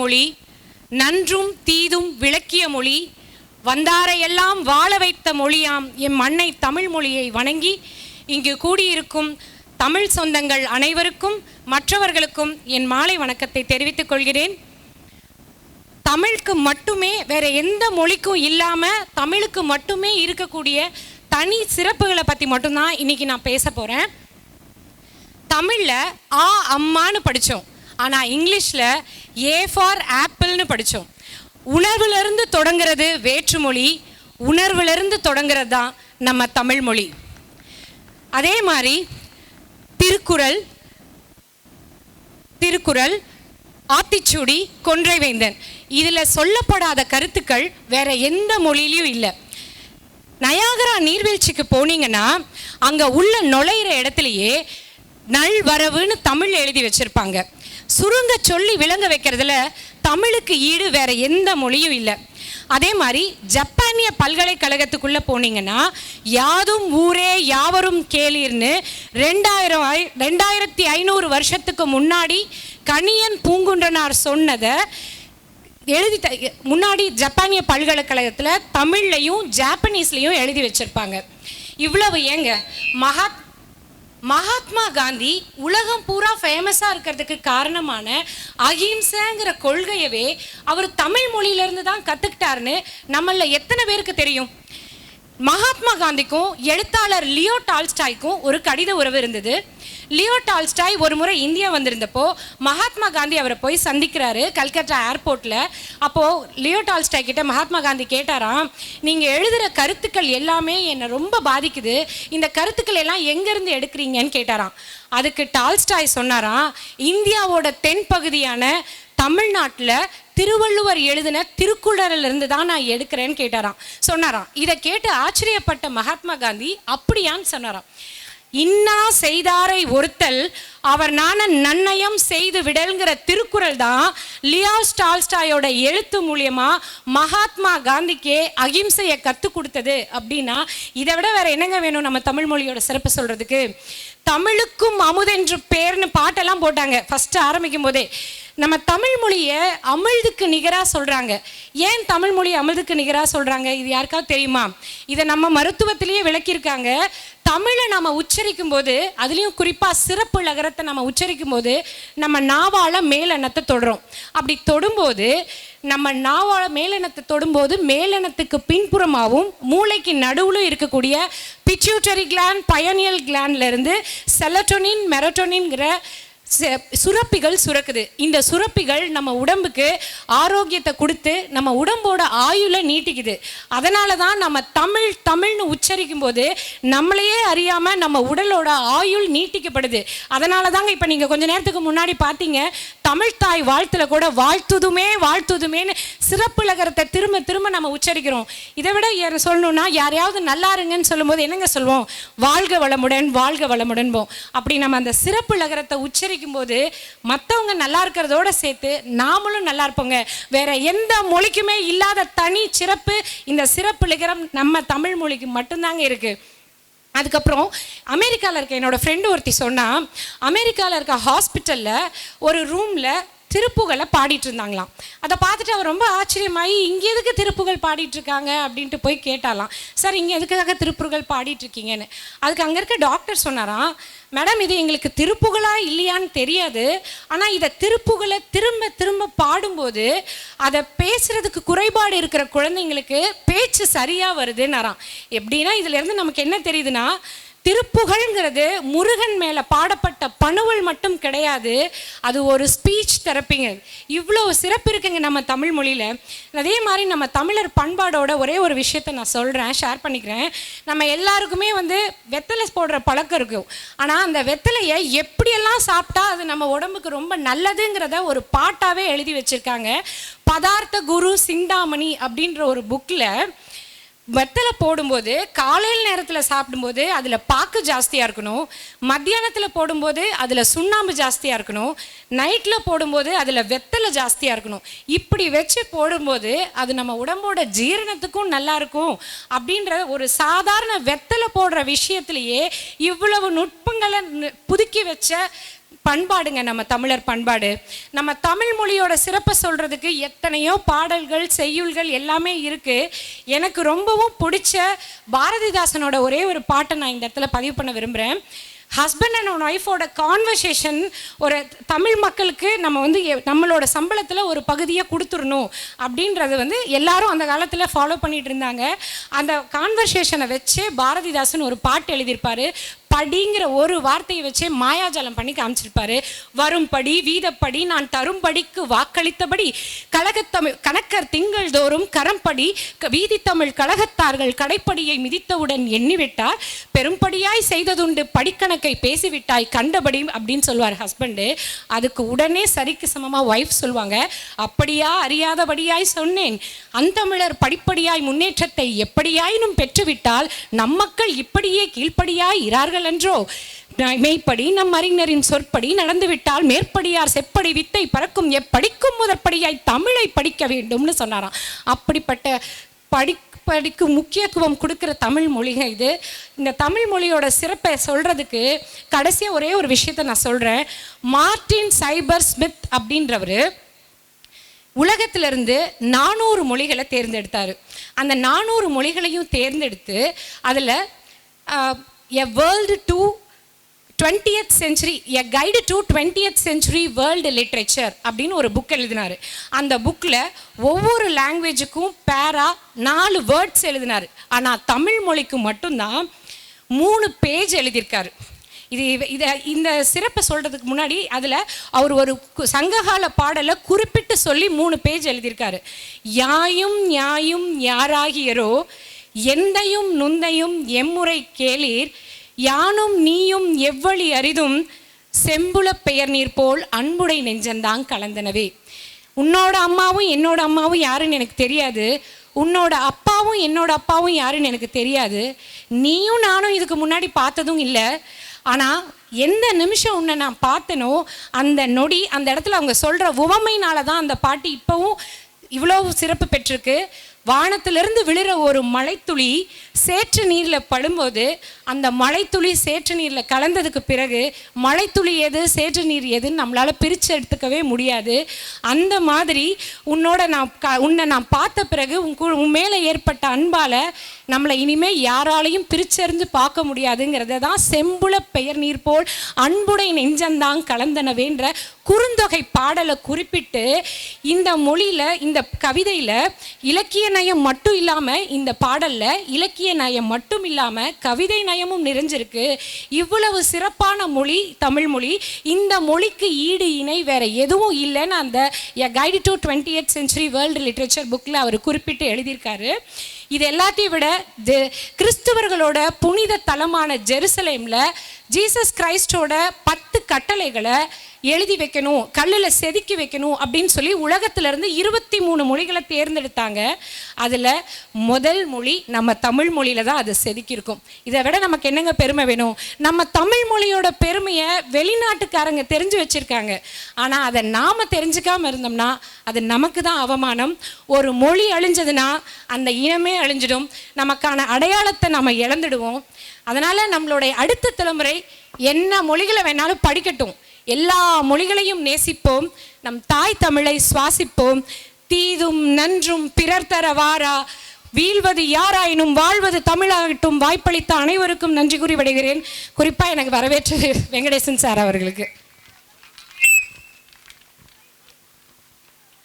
மொழி நன்றும் தீதும் விளக்கிய மொழி வந்தாரையெல்லாம் வாழ வைத்த மொழியாம் எம் மண்ணை தமிழ் மொழியை வணங்கி இங்கு கூடியிருக்கும் தமிழ் சொந்தங்கள் அனைவருக்கும் மற்றவர்களுக்கும் என் மாலை வணக்கத்தை தெரிவித்துக் கொள்கிறேன். தமிழுக்கு மட்டுமே வேற எந்த மொழிக்கும் இல்லாம தமிழுக்கு மட்டுமே இருக்கக்கூடிய தனி சிறப்புகளை பத்தி மட்டும்தான் இன்னைக்கு நான் பேச போறேன். தமிழ்ல ஆ அம்மான்னு படிச்சோம். ஆனால் இங்கிலீஷில் ஏ ஃபார் ஆப்பிள்னு படித்தோம் உணர்விலிருந்து தொடங்கிறது தொடங்குறது வேற்றுமொழி உணர்விலிருந்து தொடங்கிறது தொடங்குறது தான் நம்ம தமிழ் மொழி. அதே மாதிரி திருக்குறள் திருக்குறள் ஆத்திச்சூடி கொன்றைவேந்தன் இதில் சொல்லப்படாத கருத்துக்கள் வேற எந்த மொழியிலையும் இல்லை. நயாகரா நீர்வீழ்ச்சிக்கு போனீங்கன்னா அங்கே உள்ள நுழையிற இடத்துலையே நல்வரவுன்னு தமிழ் எழுதி வச்சிருப்பாங்க. சுருங்க சொல்லி விளங்க வைக்கிறதுல தமிழுக்கு ஈடு வேற எந்த மொழியும் இல்லை. அதே மாதிரி ஜப்பானிய பல்கலைக்கழகத்துக்குள்ள போனீங்கன்னா யாதும் ஊரே யாவரும் கேளீர்னு ரெண்டாயிரம் ஐ- ரெண்டாயிரத்தி ஐநூறு வருஷத்துக்கு முன்னாடி கணியன் பூங்குன்றனார் சொன்னதை எழுதி முன்னாடி ஜப்பானிய பல்கலைக்கழகத்தில் தமிழ்லையும் ஜாப்பனீஸ்லையும் எழுதி வச்சிருப்பாங்க. இவ்வளவு ஏங்க மகாத் மகாத்மா காந்தி உலகம் பூரா ஃபேமஸாக இருக்கிறதுக்கு காரணமான அஹிம்சைங்கிற கொள்கையவே அவர் தமிழ் மொழியிலேருந்து தான் கற்றுக்கிட்டாருன்னு நம்மள எத்தனை பேருக்கு தெரியும்? மகாத்மா காந்திக்கும் எழுத்தாளர் லியோ டால்ஸ்டாய்க்கும் ஒரு கடித உறவு இருந்தது. லியோ டால்ஸ்டாய் ஒரு முறை இந்தியா வந்திருந்தப்போ மகாத்மா காந்தி அவரை போய் சந்திக்கிறாரு கல்கத்தா ஏர்போர்ட்டில் அப்போது லியோ டால்ஸ்டாய் கிட்ட மகாத்மா காந்தி கேட்டாராம் நீங்கள் எழுதுகிற கருத்துக்கள் எல்லாமே என்னை ரொம்ப பாதிக்குது. இந்த கருத்துக்கள் எல்லாம் எங்கேருந்து எடுக்கிறீங்கன்னு கேட்டாராம். அதுக்கு டால்ஸ்டாய் சொன்னாராம் இந்தியாவோட தென் பகுதியான தமிழ்நாட்டில் திருவள்ளுவர் எழுதின திருக்குறளில் இருந்து தான் நான் எடுக்கிறேன்னு கேட்டாராம். சொன்னாராம் இதை கேட்டு ஆச்சரியப்பட்ட மகாத்மா காந்தி அப்படியான்னு சொன்னாராம். இன்னா செய்தாரை ஒருத்தல் அவர் நான நன்னயம் செய்து விடல்ங்கிற திருக்குறள் தான் லியா ஸ்டால்ஸ்டாயோட எழுத்து மூலியமா மகாத்மா காந்திக்கே அகிம்சையை கற்றுக் கொடுத்தது. அப்படின்னா இதை விட வேற என்னங்க வேணும் நம்ம தமிழ் மொழியோட சிறப்பு சொல்றதுக்கு? தமிழுக்கும் அமுதென்று பேர்னு பாட்டெல்லாம் போட்டாங்க. ஃபஸ்ட்டு ஆரம்பிக்கும் போதே. நம்ம தமிழ் மொழியை அமிழ்துக்கு நிகராக சொல்கிறாங்க ஏன் தமிழ் மொழி அமிழ்துக்கு நிகராக சொல்கிறாங்க இது யாருக்காவது தெரியுமா? இதை நம்ம மருத்துவத்திலேயே விளக்கியிருக்காங்க. தமிழை நம்ம உச்சரிக்கும் போது அதுலேயும் குறிப்பாக சிறப்பு லகரத்தை நம்ம உச்சரிக்கும் போது நம்ம நாவால மேலெண்ணத்தை தொடுறோம். அப்படி தொடும்போது நம்ம நாவோட மேலெண்ணத்தை தொடும்போது மேலெண்ணத்துக்கு பின்புறமாகவும் மூளைக்கு நடுவில் இருக்கக்கூடிய பிச்சூட்டரி கிளாண்ட் பயனியல் கிளாண்ட்ல இருந்து செலட்டோனின் மெரட்டோனின்ங்கிற சுரப்பிகள் சுரக்குது. இந்த சுரப்பிகள் நம்ம உடம்புக்கு ஆரோக்கியத்தை கொடுத்து நம்ம உடம்போட ஆயுளை நீட்டிக்குது. அதனால தான் நம்ம தமிழ் தமிழ்னு உச்சரிக்கும் போது நம்மளையே அறியாமல் நம்ம உடலோட ஆயுள் நீட்டிக்கப்படுது. அதனால தாங்க இப்போ நீங்கள் கொஞ்ச நேரத்துக்கு முன்னாடி பார்த்தீங்க தமிழ் தாய் வாழ்த்துல கூட வாழ்த்துதுமே வாழ்த்துதுமேன்னு சிறப்பு லகரத்தை திரும்ப திரும்ப நம்ம உச்சரிக்கிறோம். இதை விட யார் சொல்லணும்னா யாரையாவது நல்லா இருங்கன்னு சொல்லும்போது என்னங்க சொல்லுவோம் வாழ்க வளமுடன் வாழ்க வளமுடன்போம். அப்படி நம்ம அந்த சிறப்பு லகரத்தை உச்சரிக்கும் போது மற்றவங்க நல்லா இருக்கிறதோட சேர்த்து நாமளும் நல்லா இருப்போங்க. வேற எந்த மொழிக்குமே இல்லாத தனி சிறப்பு இந்த சிறப்பு லிகரம் நம்ம தமிழ் மொழிக்கு மட்டும்தாங்க இருக்கு. அதுக்கப்புறம் அமெரிக்காவில் இருக்க என்னோடய ஃப்ரெண்டு ஒருத்தி சொன்னால் அமெரிக்காவில் இருக்க ஹாஸ்பிட்டலில் ஒரு ரூமில் திருப்புகளை பாடிட்டு இருந்தாங்களாம். அதை பார்த்துட்டு அவர் ரொம்ப ஆச்சரியமாகி இங்கே எதுக்கு திருப்புகள் பாடிட்டு இருக்காங்க? அப்படின்ட்டு போய் கேட்டாலாம். சார் இங்கே எதுக்காக திருப்புகள் பாடிட்டு இருக்கீங்கன்னு? அதுக்கு அங்கே இருக்க டாக்டர் சொன்னாராம் மேடம் இது எங்களுக்கு திருப்புகளா இல்லையான்னு தெரியாது. ஆனால் இதை திருப்புகளை திரும்ப திரும்ப பாடும்போது அதை பேசுறதுக்கு குறைபாடு இருக்கிற குழந்தைங்களுக்கு பேச்சு சரியாக வருதுன்னாராம். எப்படின்னா இதுலேருந்து நமக்கு என்ன தெரியுதுன்னா திருப்புகழ்ங்கிறது முருகன் மேலே பாடப்பட்ட பணுவல் மட்டும் கிடையாது. அது ஒரு ஸ்பீச் தெரப்பிங்க. இவ்வளோ சிறப்பு இருக்குங்க நம்ம தமிழ் மொழியில். அதே மாதிரி நம்ம தமிழர் பண்பாடோட ஒரே ஒரு விஷயத்த நான் சொல்கிறேன் ஷேர் பண்ணிக்கிறேன். நம்ம எல்லாருக்குமே வந்து வெத்தலை போடுற பழக்கம் இருக்கும் ஆனால் அந்த வெத்தலையை எப்படியெல்லாம் சாப்பிட்டா அது நம்ம உடம்புக்கு ரொம்ப நல்லதுங்கிறத ஒரு பாட்டாகவே எழுதி வச்சுருக்காங்க. பதார்த்த குரு சிந்தாமணி அப்படின்ற ஒரு புக்கில் வெத்தலை போடும்போது காலையில் நேரத்தில் சாப்பிடும்போது அதில் பாக்கு ஜாஸ்தியாக இருக்கணும். மத்தியானத்தில் போடும்போது அதில் சுண்ணாம்பு ஜாஸ்தியாக இருக்கணும். நைட்டில் போடும்போது அதில் வெத்தலை ஜாஸ்தியாக இருக்கணும். இப்படி வச்சு போடும்போது அது நம்ம உடம்போட ஜீரணத்துக்கும் நல்லா இருக்கும். அப்படின்ற ஒரு சாதாரண வெத்தலை போடுற விஷயத்திலேயே இவ்வளவு நுட்பங்களை நு- புதுக்கி வச்ச பண்பாடுங்க நம்ம தமிழர் பண்பாடு. நம்ம தமிழ் மொழியோட சிறப்பை சொல்கிறதுக்கு எத்தனையோ பாடல்கள் செய்யுள்கள் எல்லாமே இருக்குது எனக்கு ரொம்பவும் பிடிச்ச பாரதிதாசனோட ஒரே ஒரு பாட்டை நான் இந்த இடத்துல பதிவு பண்ண விரும்புகிறேன் ஹஸ்பண்ட் அண்ட் ஒய்ஃபோட கான்வர்சேஷன் ஒரு தமிழ் மக்களுக்கு நம்ம வந்து எ- நம்மளோட சம்பளத்தில் ஒரு பகுதியை கொடுத்துடணும் அப்படின்றது வந்து எல்லாரும் அந்த காலத்தில் ஃபாலோ பண்ணிட்டு இருந்தாங்க. அந்த கான்வர்சேஷனை வச்சு பாரதிதாசன் ஒரு பாட்டு எழுதியிருப்பார். படிங்கிற ஒரு வார்த்தையை வச்சே மாயாஜாலம் பண்ணி காமிச்சிருப்பாரு. வரும்படி வீதப்படி நான் தரும்படிக்கு வாக்களித்தபடி கழகத்தமிழ் கணக்கர் திங்கள் தோறும் கரம்படி வீதி வீதித்தமிழ் கழகத்தார்கள் கடைப்படியை மிதித்தவுடன் எண்ணிவிட்டார். பெரும்படியாய் செய்ததுண்டு படிக்கணக்கை பேசிவிட்டாய் கண்டபடி அப்படின்னு சொல்லுவார் ஹஸ்பண்டு அதுக்கு உடனே சரிக்கு சமமாக ஒய்ஃப் சொல்லுவாங்க. அப்படியா அறியாதபடியாய் சொன்னேன். அந்தமிழர் படிப்படியாய் முன்னேற்றத்தை எப்படியாயினும் பெற்றுவிட்டால் நம்மக்கள் இப்படியே கீழ்ப்படியாய் இரார்கள் என்றோ? மெய்ப்படி நம் அறிஞரின் சொற்படி நடந்துவிட்டால் மேற்படியார் செப்படி வித்தை பறக்கும். எப்படிக்கும் முதற்படியாய் தமிழை படிக்க வேண்டும்னு சொன்னாராம். அப்படிப்பட்ட படி படிக்கு முக்கியத்துவம் கொடுக்குற தமிழ் மொழிக இது. இந்த தமிழ் மொழியோட சிறப்பை சொல்கிறதுக்கு கடைசியாக ஒரே ஒரு விஷயத்தை நான் சொல்கிறேன் மார்டின் சைபர் ஸ்மித் அப்படின்றவர் உலகத்திலிருந்து நானூறு மொழிகளை தேர்ந்தெடுத்தார். அந்த நானூறு மொழிகளையும் தேர்ந்தெடுத்து அதில் a world to twentieth century a guide to twentieth century world literature அப்படின்னு ஒரு புக் எழுதினார். அந்த புக்கில் ஒவ்வொரு லாங்குவேஜுக்கும் பேரா நாலு வேர்ட்ஸ் எழுதினார். ஆனால் தமிழ் மொழிக்கு மட்டும்தான் மூணு பேஜ் எழுதியிருக்காரு. இது இதை இந்த சிறப்பை சொல்கிறதுக்கு முன்னாடி அதில் அவர் ஒரு சங்ககால பாடலை குறிப்பிட்டு சொல்லி மூணு பேஜ் எழுதியிருக்காரு. யாயும் நியாயும் யாராகியரோ எந்தையும் நுந்தையும் எம்முறை கேளீர். யானும் நீயும் எவ்வழி அரிதும் செம்புல பெயர் நீர் போல் அன்புடை நெஞ்சந்தான் கலந்தனவே. உன்னோட அம்மாவும் என்னோட அம்மாவும் யாருன்னு எனக்கு தெரியாது. உன்னோட அப்பாவும் என்னோட அப்பாவும் யாருன்னு எனக்கு தெரியாது. நீயும் நானும் இதுக்கு முன்னாடி பார்த்ததும் இல்லை. ஆனால் எந்த நிமிஷம் உன்னை நான் பார்த்தனோ அந்த நொடி அந்த இடத்துல அவங்க சொல்கிற உவமைனால தான் அந்த பாட்டு இப்போவும் இவ்வளோ சிறப்பு பெற்றிருக்கு. வானத்திலிருந்து விழுற ஒரு மழைத்துளி சேற்று நீரில் படும்போது அந்த மழைத்துளி சேற்று நீரில் கலந்ததுக்கு பிறகு மழைத்துளி எது சேற்று நீர் எதுன்னு நம்மளால் பிரித்து எடுத்துக்கவே முடியாது. அந்த மாதிரி உன்னோட நான் க உன்னை நான் பார்த்த பிறகு உன் உன் மேலே ஏற்பட்ட அன்பால் நம்மளை இனிமே யாராலையும் பிரிச்சறிஞ்சு பார்க்க முடியாதுங்கிறத தான் செம்புல பெயர் நீர் போல் அன்புடை நெஞ்சந்தான் கலந்தனவேன்ற குறுந்தொகை பாடலை குறிப்பிட்டு இந்த மொழியில் இந்த கவிதையில் இலக்கிய நயம் மட்டும் இல்லாமல் இந்த பாடலில் இலக்கிய நயம் மட்டும் இல்லாமல் கவிதை நயமும் நிறைஞ்சிருக்கு. இவ்வளவு சிறப்பான மொழி தமிழ் மொழி. இந்த மொழிக்கு ஈடு இணை வேற எதுவும் இல்லைன்னு அந்த a guide to twenty eighth century world literature புக்கில் அவர் குறிப்பிட்டு எழுதியிருக்காரு. இது எல்லாத்தையும் விட ஜெ- கிறிஸ்துவர்களோட புனித தலமான ஜெருசலேமில் ஜீசஸ் கிரைஸ்டோட பத்து கட்டளைகளை எழுதி வைக்கணும் கல்லில் செதுக்கி வைக்கணும் அப்படின்னு சொல்லி உலகத்திலிருந்து இருபத்தி மூணு மொழிகளை தேர்ந்தெடுத்தாங்க. அதில் முதல் மொழி நம்ம தமிழ் மொழியில் தான் அது செதுக்கியிருக்கும். இதை விட நமக்கு என்னங்க பெருமை வேணும்? நம்ம தமிழ் மொழியோட பெருமையை வெளிநாட்டுக்காரங்க தெரிஞ்சு வச்சிருக்காங்க. ஆனால் அதை நாம் தெரிஞ்சுக்காமல் இருந்தோம்னா அது நமக்கு தான் அவமானம். ஒரு மொழி அழிஞ்சதுன்னா அந்த இனமே அழிஞ்சிடும். நமக்கான அடையாளத்தை நம்ம இழந்துடுவோம். அதனால் நம்மளுடைய அடுத்த தலைமுறை என்ன மொழிகளை வேணாலும் படிக்கட்டும். எல்லா மொழிகளையும் நேசிப்போம். நம் தாய் தமிழை சுவாசிப்போம். தீதும் நன்றும் பிறர் தர வாரா. வீழ்வது யாராயினும் வாழ்வது தமிழாகட்டும். வாய்ப்பளித்த அனைவருக்கும் நன்றி கூறி விடுகிறேன். குறிப்பாக எனக்கு வரவேற்றது வெங்கடேசன் சார் அவர்களுக்கு.